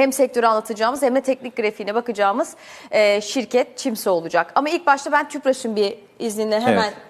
hem sektörü anlatacağımız hem de teknik grafiğine bakacağımız e, şirket Çimsa olacak. Ama ilk başta ben Tüpraş'ın bir izninle hemen Evet.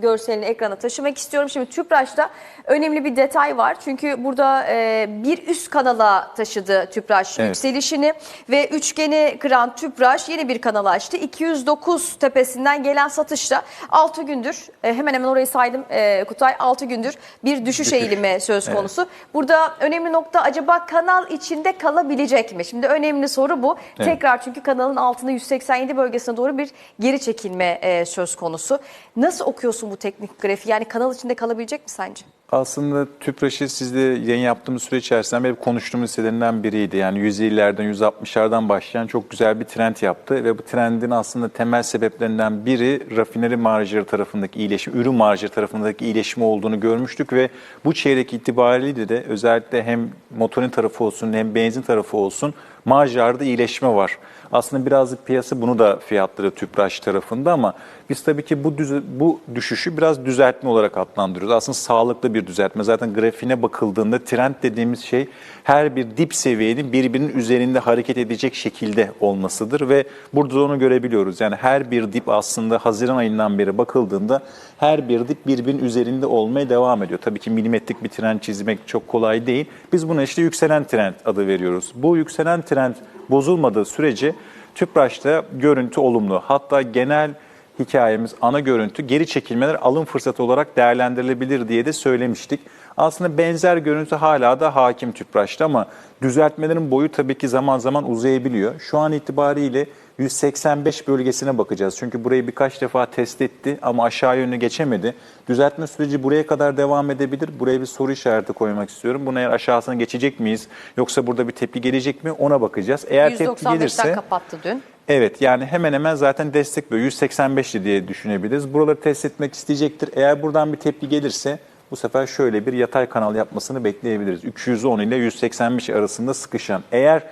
Görselini ekrana taşımak istiyorum. Şimdi Tüpraş'ta önemli bir detay var. Çünkü burada e, bir üst kanala taşıdı Tüpraş Evet. yükselişini ve üçgeni kıran Tüpraş yeni bir kanal açtı. 209 tepesinden gelen satışla 6 gündür e, hemen hemen orayı saydım e, Kutay 6 gündür bir düşüş, Düşüş. eğilimi söz Evet. konusu. Burada önemli nokta acaba kanal içinde kalabilecek mi? Şimdi önemli soru bu. Evet. Tekrar çünkü kanalın altında 187 bölgesine doğru bir geri çekilme e, söz konusu. Nasıl okuyorsun bu teknik grafiği? Yani kanal içinde kalabilecek mi sence? Aslında Tüpraş'ı sizle yayın yaptığımız süre içerisinde benim konuştuğumuz hisselerinden biriydi. Yani 150'lerden 160'lardan başlayan çok güzel bir trend yaptı ve bu trendin aslında temel sebeplerinden biri rafineri marjları tarafındaki iyileşim, ürün marjları tarafındaki iyileşme olduğunu görmüştük ve bu çeyrek itibariyle de özellikle hem motorin tarafı olsun hem benzin tarafı olsun marjlarda iyileşme var. Aslında birazcık piyasa bunu da fiyatları Tüpraş tarafında ama biz tabii ki bu düze- bu düşüşü biraz düzeltme olarak adlandırıyoruz. Aslında sağlıklı bir düzeltme. Zaten grafiğine bakıldığında trend dediğimiz şey her bir dip seviyenin birbirinin üzerinde hareket edecek şekilde olmasıdır ve burada da onu görebiliyoruz. Yani her bir dip aslında Haziran ayından beri bakıldığında her bir dip birbirinin üzerinde olmaya devam ediyor. Tabii ki milimetrik bir trend çizmek çok kolay değil. Biz buna işte yükselen trend adı veriyoruz. Bu yükselen trend bozulmadığı sürece Tüpraş'ta görüntü olumlu. Hatta genel hikayemiz, ana görüntü geri çekilmeler alım fırsatı olarak değerlendirilebilir diye de söylemiştik. Aslında benzer görüntü hala da hakim Tüpraş'ta ama düzeltmelerin boyu tabii ki zaman zaman uzayabiliyor. Şu an itibariyle 185 bölgesine bakacağız. Çünkü burayı birkaç defa test etti ama aşağı yönlü geçemedi. Düzeltme süreci buraya kadar devam edebilir. Buraya bir soru işareti koymak istiyorum. Buna eğer aşağısına geçecek miyiz? Yoksa burada bir tepki gelecek mi? Ona bakacağız. Eğer tepki 195'ten gelirse... kapattı dün. Evet yani hemen hemen zaten destek böyle 185'li diye düşünebiliriz. Buraları test etmek isteyecektir. Eğer buradan bir tepki gelirse bu sefer şöyle bir yatay kanal yapmasını bekleyebiliriz. 210 ile 185 arasında sıkışan. Eğer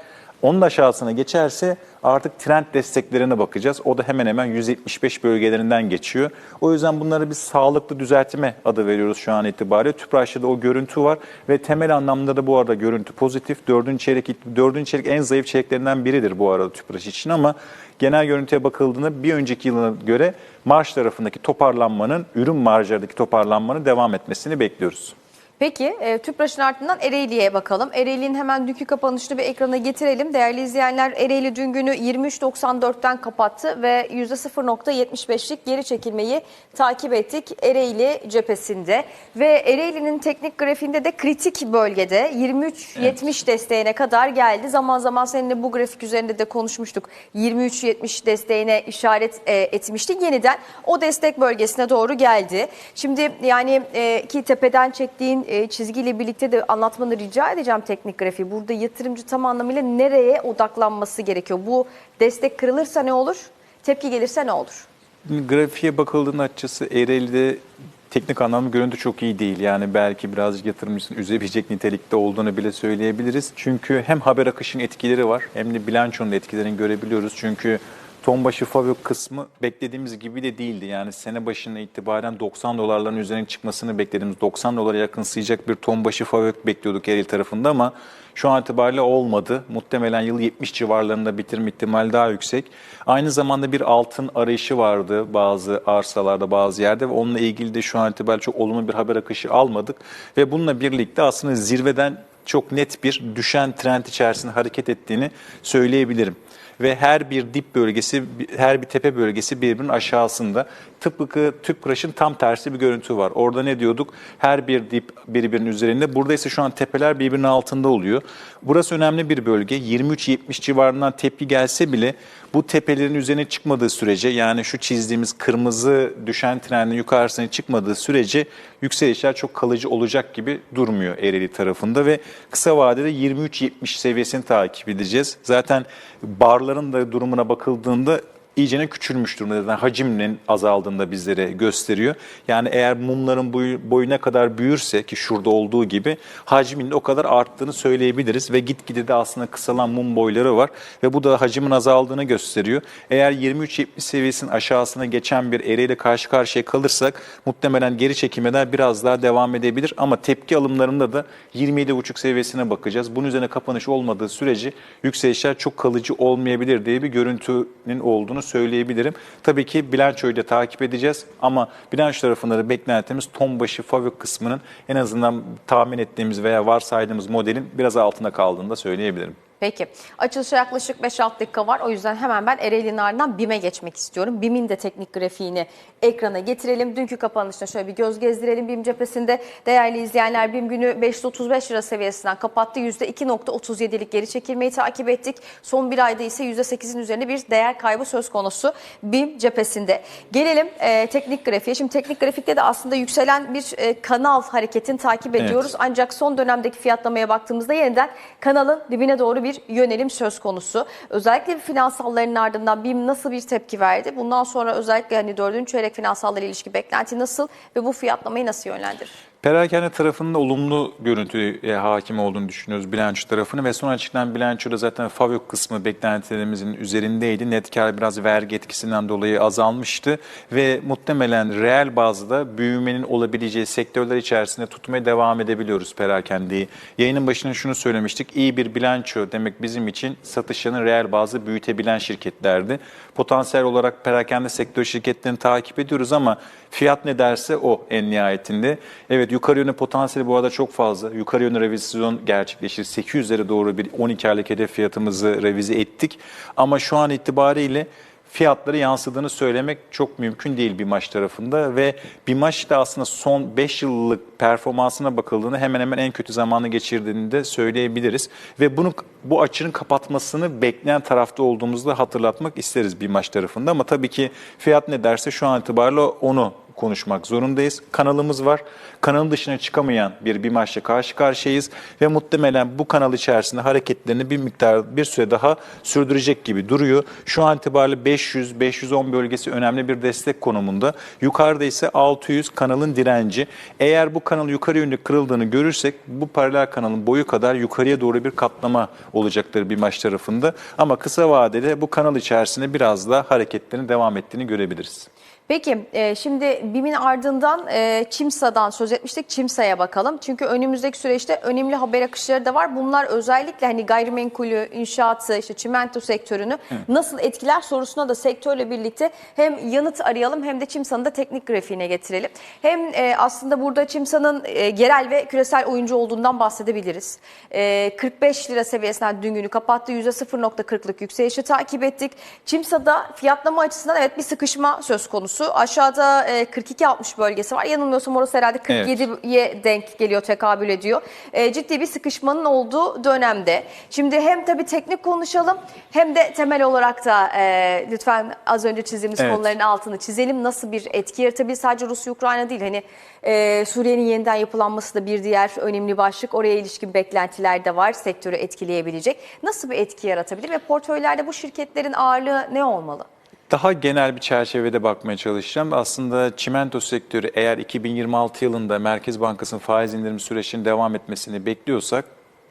onun aşağısına geçerse artık trend desteklerine bakacağız. O da hemen hemen 175 bölgelerinden geçiyor. O yüzden bunları biz sağlıklı düzeltme adı veriyoruz şu an itibariyle. Tüpraş'ta da o görüntü var ve temel anlamda da bu arada görüntü pozitif. Dördüncü çeyrek, dördüncü çeyrek en zayıf çeyreklerinden biridir bu arada Tüpraş için ama genel görüntüye bakıldığında bir önceki yıla göre marş tarafındaki toparlanmanın, ürün marjlardaki toparlanmanın devam etmesini bekliyoruz. Peki e, Tüpraş'ın ardından Ereğli'ye bakalım. Ereğli'nin hemen dünkü kapanışını bir ekrana getirelim. Değerli izleyenler Ereğli dün günü 23.94'ten kapattı ve %0.75'lik geri çekilmeyi takip ettik Ereğli cephesinde. Ve Ereğli'nin teknik grafiğinde de kritik bölgede 23.70 desteğine kadar geldi. Zaman zaman seninle bu grafik üzerinde de konuşmuştuk. 23.70 desteğine işaret e, etmişti. Yeniden o destek bölgesine doğru geldi. Şimdi yani e, ki tepeden çektiğin e, çizgiyle birlikte de anlatmanı rica edeceğim teknik grafiği. Burada yatırımcı tam anlamıyla nereye odaklanması gerekiyor? Bu destek kırılırsa ne olur? Tepki gelirse ne olur? Grafiğe bakıldığında açıkçası Ereğli'de teknik anlamda görüntü çok iyi değil. Yani belki birazcık yatırımcısını üzebilecek nitelikte olduğunu bile söyleyebiliriz. Çünkü hem haber akışının etkileri var hem de bilançonun etkilerini görebiliyoruz. Çünkü tonbaşı fabrik kısmı beklediğimiz gibi de değildi. Yani sene başına itibaren 90 dolarların üzerine çıkmasını beklediğimiz 90 dolara yakınsayacak bir tonbaşı fabrik bekliyorduk Ereğli tarafında ama şu an itibariyle olmadı. Muhtemelen yıl 70 civarlarında bitirme ihtimali daha yüksek. Aynı zamanda bir altın arayışı vardı bazı arsalarda, bazı yerde ve onunla ilgili de şu an itibariyle çok olumlu bir haber akışı almadık. Ve bununla birlikte aslında zirveden çok net bir düşen trend içerisinde hareket ettiğini söyleyebilirim ve her bir dip bölgesi, her bir tepe bölgesi birbirinin aşağısında. Tıpkı Tüpraş'ın tam tersi bir görüntü var. Orada ne diyorduk? Her bir dip birbirinin üzerinde. Burada ise şu an tepeler birbirinin altında oluyor. Burası önemli bir bölge. 23-70 civarından tepki gelse bile bu tepelerin üzerine çıkmadığı sürece yani şu çizdiğimiz kırmızı düşen trendin yukarısına çıkmadığı sürece yükselişler çok kalıcı olacak gibi durmuyor Ereğli tarafında ve kısa vadede 23-70 seviyesini takip edeceğiz. Zaten barların da durumuna bakıldığında iyicene küçülmüş durumda. Yani haciminin azaldığını da bizlere gösteriyor. Yani eğer mumların boyu, boyu ne kadar büyürse ki şurada olduğu gibi hacminin o kadar arttığını söyleyebiliriz ve gitgide de aslında kısalan mum boyları var ve bu da hacmin azaldığını gösteriyor. Eğer 23-70 seviyesinin aşağısına geçen bir ereğiyle karşı karşıya kalırsak muhtemelen geri çekilmeler biraz daha devam edebilir ama tepki alımlarında da 27,5 seviyesine bakacağız. Bunun üzerine kapanış olmadığı sürece yükselişler çok kalıcı olmayabilir diye bir görüntünün olduğunu söyleyebilirim. Tabii ki bilançoyu da takip edeceğiz ama bilanço tarafında da beklentimiz ton başı fabrik kısmının en azından tahmin ettiğimiz veya varsaydığımız modelin biraz altında kaldığını da söyleyebilirim. Peki. Açılışa yaklaşık 5-6 dakika var. O yüzden hemen ben Ereğli'nin ardından BİM'e geçmek istiyorum. BİM'in de teknik grafiğini ekrana getirelim. Dünkü kapanışta şöyle bir göz gezdirelim BİM cephesinde. Değerli izleyenler BİM günü 535 lira seviyesinden kapattı. %2.37'lik geri çekilmeyi takip ettik. Son bir ayda ise %8'in üzerinde bir değer kaybı söz konusu BİM cephesinde. Gelelim e, teknik grafiğe. Şimdi teknik grafikte de aslında yükselen bir e, kanal hareketini takip Evet. ediyoruz. Ancak son dönemdeki fiyatlamaya baktığımızda yeniden kanalın dibine doğru bir yönelim söz konusu. Özellikle finansalların ardından BİM nasıl bir tepki verdi? Bundan sonra özellikle hani dördüncü çeyrek finansallara ilişki beklenti nasıl ve bu fiyatlamayı nasıl yönlendirir? Perakende tarafının da olumlu görüntüye hakim olduğunu düşünüyoruz bilanço tarafını ve son açıklanan bilançoda zaten fabrik kısmı beklentilerimizin üzerindeydi. Net kar biraz vergi etkisinden dolayı azalmıştı ve muhtemelen reel bazda büyümenin olabileceği sektörler içerisinde tutmaya devam edebiliyoruz perakendeyi. Yayının başında şunu söylemiştik. İyi bir bilanço demek bizim için satışını reel bazda büyütebilen şirketlerdi. Potansiyel olarak perakende sektör şirketlerini takip ediyoruz ama fiyat ne derse o en nihayetinde. Evet yukarı yönlü potansiyeli bu arada çok fazla. Yukarı yönlü revizyon gerçekleşir. 800'lere doğru bir 12 aylık hedef fiyatımızı revize ettik. Ama şu an itibariyle fiyatları yansıdığını söylemek çok mümkün değil BİMAŞ tarafında ve BİMAŞ da aslında son 5 yıllık performansına bakıldığında hemen hemen en kötü zamanı geçirdiğini de söyleyebiliriz. Ve bunu bu açının kapatmasını bekleyen tarafta olduğumuzu da hatırlatmak isteriz BİMAŞ tarafında ama tabii ki fiyat ne derse şu an itibariyle onu konuşmak zorundayız. Kanalımız var. Kanalın dışına çıkamayan bir BİMAŞ'la karşı karşıyayız ve muhtemelen bu kanal içerisinde hareketlerini bir miktar bir süre daha sürdürecek gibi duruyor. Şu an itibariyle 500-510 bölgesi önemli bir destek konumunda. Yukarıda ise 600 kanalın direnci. Eğer bu kanal yukarı yönlü kırıldığını görürsek bu paralel kanalın boyu kadar yukarıya doğru bir katlama olacaktır BİMAŞ tarafında. Ama kısa vadede bu kanal içerisinde biraz daha hareketlerin devam ettiğini görebiliriz. Peki e, şimdi BİM'in ardından e, Çimsa'dan söz etmiştik. Çimsa'ya bakalım. Çünkü önümüzdeki süreçte önemli haber akışları da var. Bunlar özellikle hani gayrimenkulü, inşaatı, işte çimento sektörünü nasıl etkiler sorusuna da sektörle birlikte hem yanıt arayalım hem de Çimsa'nın da teknik grafiğine getirelim. Hem e, aslında burada Çimsa'nın e, yerel ve küresel oyuncu olduğundan bahsedebiliriz. E, 45 lira seviyesinden dün günü kapattı. %0.40'lık yükselişi takip ettik. Çimsa'da fiyatlama açısından evet bir sıkışma söz konusu. Aşağıda e, 42-60 bölgesi var. Yanılmıyorsam orası herhalde 47'ye denk geliyor, tekabül ediyor. E, ciddi bir sıkışmanın olduğu dönemde. Şimdi hem tabii teknik konuşalım hem de temel olarak da e, lütfen az önce çizdiğimiz Evet. konuların altını çizelim. Nasıl bir etki yaratabilir? Sadece Rusya-Ukrayna değil. Hani e, Suriye'nin yeniden yapılanması da bir diğer önemli başlık. Oraya ilişkin beklentiler de var. Sektörü etkileyebilecek. Nasıl bir etki yaratabilir ve portföylerde bu şirketlerin ağırlığı ne olmalı? Daha genel bir çerçevede bakmaya çalışacağım. Aslında çimento sektörü eğer 2026 yılında Merkez Bankası'nın faiz indirim sürecinin devam etmesini bekliyorsak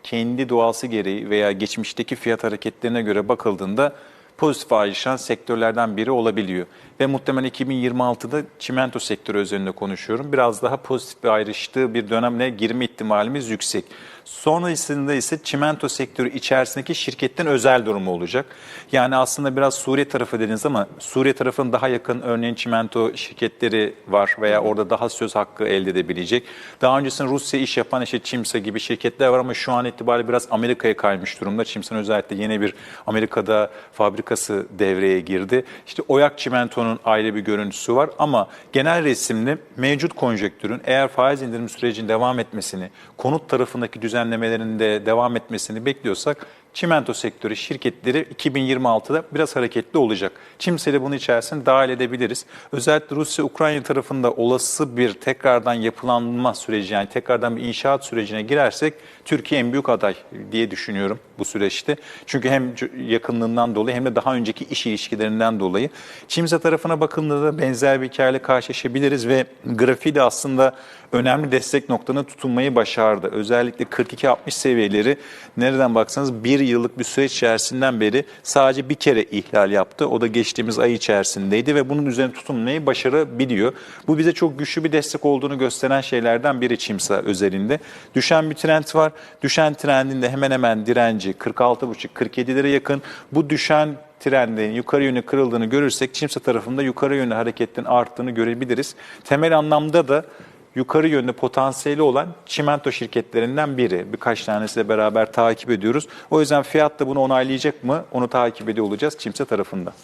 kendi doğası gereği veya geçmişteki fiyat hareketlerine göre bakıldığında pozitif ayrışan sektörlerden biri olabiliyor. Ve muhtemelen 2026'da çimento sektörü üzerinde konuşuyorum. Biraz daha pozitif bir ayrıştığı bir dönemle girme ihtimalimiz yüksek. Sonrasında ise çimento sektörü içerisindeki şirketin özel durumu olacak. Yani aslında biraz Suriye tarafı dediniz ama Suriye tarafının daha yakın örneğin çimento şirketleri var veya orada daha söz hakkı elde edebilecek. Daha öncesinde Rusya iş yapan işte Çimsa gibi şirketler var ama şu an itibariyle biraz Amerika'ya kaymış durumda. Çimsa'nın özellikle yeni bir Amerika'da fabrikası devreye girdi. İşte Oyak Çimento'nun ayrı bir görüntüsü var ama genel resimde mevcut konjektürün eğer faiz indirim sürecinin devam etmesini, konut tarafındaki düzenlemelerin de devam etmesini bekliyorsak çimento sektörü şirketleri 2026'da biraz hareketli olacak. Çimse de bunun içerisine dahil edebiliriz. Özellikle Rusya-Ukrayna tarafında olası bir tekrardan yapılanma süreci yani tekrardan bir inşaat sürecine girersek Türkiye en büyük aday diye düşünüyorum bu süreçte. Çünkü hem yakınlığından dolayı hem de daha önceki iş ilişkilerinden dolayı. Çimse tarafına bakıldığında da benzer bir hikayeyle karşılaşabiliriz ve grafiği de aslında önemli destek noktanı tutunmayı başardı. Özellikle 42-60 seviyeleri nereden baksanız bir yıllık bir süreç içerisinden beri sadece bir kere ihlal yaptı. O da geçtiğimiz ay içerisindeydi ve bunun üzerine tutunmayı başarabiliyor. Bu bize çok güçlü bir destek olduğunu gösteren şeylerden biri Çimsa özelinde. Düşen bir trend var. Düşen trendin de hemen hemen direnci 46,5-47'lere yakın. Bu düşen trendin yukarı yönü kırıldığını görürsek Çimsa tarafında yukarı yönlü hareketin arttığını görebiliriz. Temel anlamda da yukarı yönlü potansiyeli olan çimento şirketlerinden biri. Birkaç tanesiyle beraber takip ediyoruz. O yüzden fiyat da bunu onaylayacak mı onu takip ediyor olacağız Çimsa tarafında.